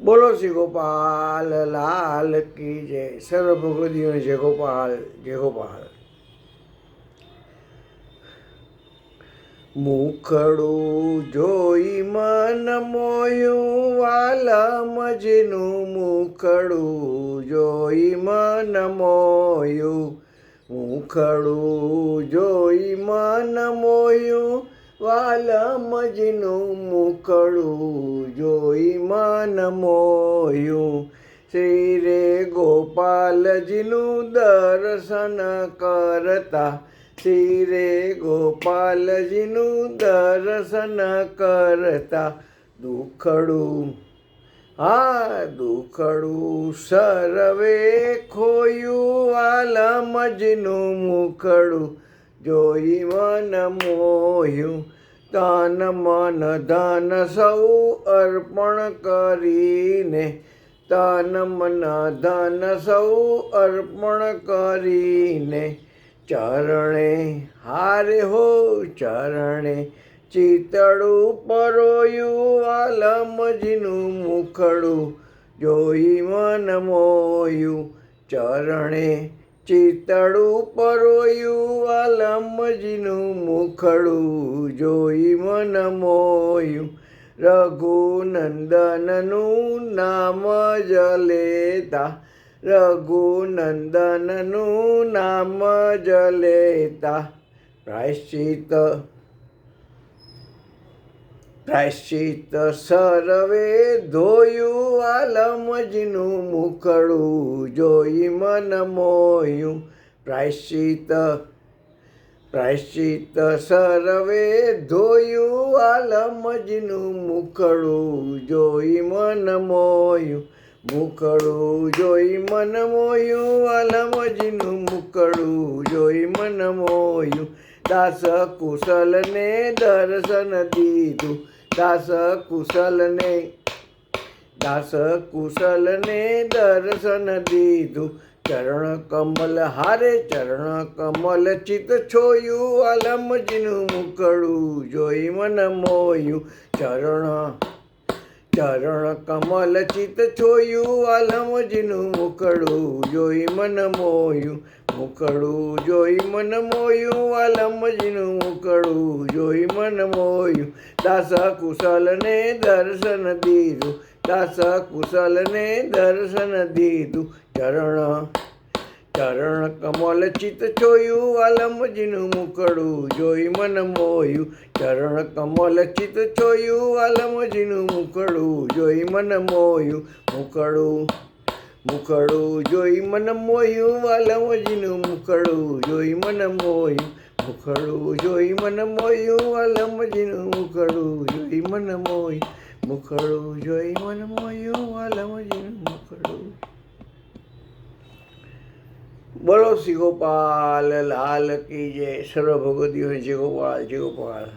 બોલો શ્રી ગોપાલ, લાલ કી જય. સર્વ ભગવદીઓને જય ગોપાલ જય ગોપાલ. મુખડું જોઈ મન મોયું વાલમજનું મુખડું જોઈ મન મોયું. મુખડું જોઈ મન મોયું વાલમજનું મુખડું જોઈ મન મોયું. શ્રી રે ગોપાલજીનું દર્શન કરતા. શ્રી રે ગોપાલજીનું દર્શન કરતા. દુખડું, હા, દુખડું સર્વે ખોયું. વાલમજનું મુખડું જોઈ મન મોહ્યું, તાન મન ધન સૌ અર્પણ કરીને, તાન મન ધન સૌ અર્પણ કરીને, ચરણે હારે હો ચરણે ચિતડું પરોયું વાલમજીનું મુખડું, જોઈ મન મોયું ચરણે ચિતડું પરોયું વાલમજીનું મુખડું જોઈ મન મોયું. રઘુનંદનનું નામ જ લેતા રઘુનંદનનું નામ જ લેતા પ્રાયશ્ચિત પ્રાયશ્ચિત સર્વે ધોયું, આલમજનું મુખડું, જોઈ મન મોયું. પ્રાયશ્ચિત પ્રાયશ્ચિત સર્વે ધોયું, આલમજનું મુખડું, જોઈ મન મોયું. મુકળું જોઈ મન મોયું, આલમજીનું મુકળું જોઈ મન મોયું. દાસ કુશલને દર્શન દીધું દાસ કુશલને દાસ કુશલને દર્શન દીધું. ચરણ કમલ હારે, ચરણ કમલ ચિત છોયું આલમજીનું મુકડું જોઈ મન મોયું. ચરણ ચરણ કમલ ચિત છોયું આલમજીનું મુકડું જોઈ મન મોયું. મુકડું જોઈ મન મોયું આલમજીનું મુકડું જોઈ મન મોયું. દાસ કુશલને દર્શન દીધું, દાસ કુશલને દર્શન દીધું. ચરણ ચરણ કમલ ચિત છોયું આલમજીનું મુકડું જોઈ મન મોયું. ચરણ કમલ ચિત છોયું આલમજીનું મુકડું જોઈ મન મોયું. મુકડું મુકડું જોઈ મન મોયું આલમજીનું મુકડું જોઈ મન મોયું. મુખડું જોઈ મન મોયું આલમજીનું મુખડું જોઈ મન મોયું. મુખડું જોઈ મન મોયું આલમજીનું મુખડું બોલો શ્રી ગોપાલ, લાલ કી જય. સર્વ ભગવતીઓ જય ગોપાલ જય ગોપાલ.